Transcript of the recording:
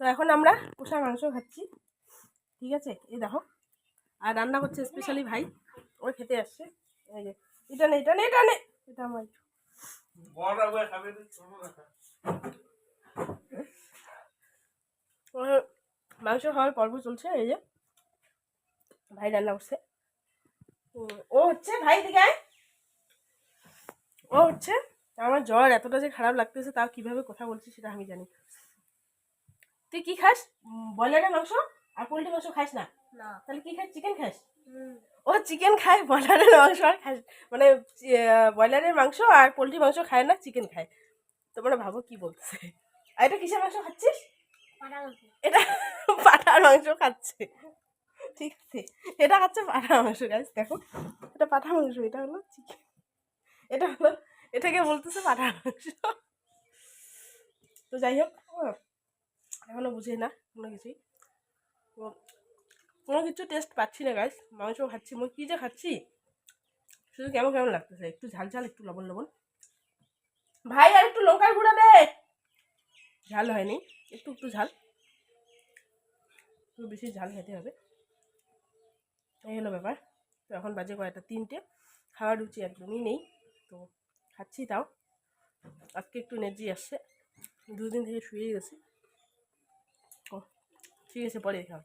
তো এখন আমরা কষা মাংস খাচ্ছি। ঠিক আছে? এই দেখো। আর রান্না করছে স্পেশালি ভাই। ওই খেতে আসছে। এই যে, এটা নেই এটা নেই এটা নে। এটা আমার মাংস খাওয়ার পর্ব চলছে, এই যে। ভাই রান্না করছে। ও হচ্ছে ভাই দিকে ও হচ্ছে। আমার জ্বর এতটা যে খারাপ লাগতেছে, তাও কীভাবে কথা বলছি সেটা আমি জানি তুই কি খাস? ব্রয়লারের মাংস আর পোলট্রি মাংস খাস না? না। তাহলে কি খাস? চিকেন খাস? ও চিকেন খায় ব্রয়লারের মাংস আর খাস। মানে ব্রয়লারের মাংস আর পোলট্রি মাংস খায় না চিকেন খায়। তোমরা ভাবো কি বলতেছে আর এটা কিসের মাংস খাচ্ছিস? এটা পাঠার মাংস খাচ্ছে। ঠিক আছে। এটা খাচ্ছে পাঠার মাংস গাছ দেখো। এটা পাঠা মাংস এটা হলো চিকেন এটা হলো এটাকে বলতেছে পাঠার মাংস। তো যাই হোক ও এখনও বুঝে না, কোনো কিছুই। কোনো কিছু টেস্ট পাচ্ছি না গাছ মাংস খাচ্ছি, মই কী যে খাচ্ছি? শুধু কেমন কেমন লাগতেছে? একটু ঝাল ঝাল, একটু লবণ লবণ। ভাই, আর একটু লঙ্কার গুঁড়া দে। ঝাল হয়নি, একটু একটু ঝাল। একটু বেশি ঝাল খেতে হবে। এই হলো ব্যাপার। তো এখন বাজে কয়টা? তিনটে। খাওয়ার রুচি একদমই নেই। তো খাচ্ছি তাও। আজকে একটু এনার্জি আসছে। দুদিন থেকে শুয়েই গেছি। ও ঠিক আছে পরে দেখা হবে।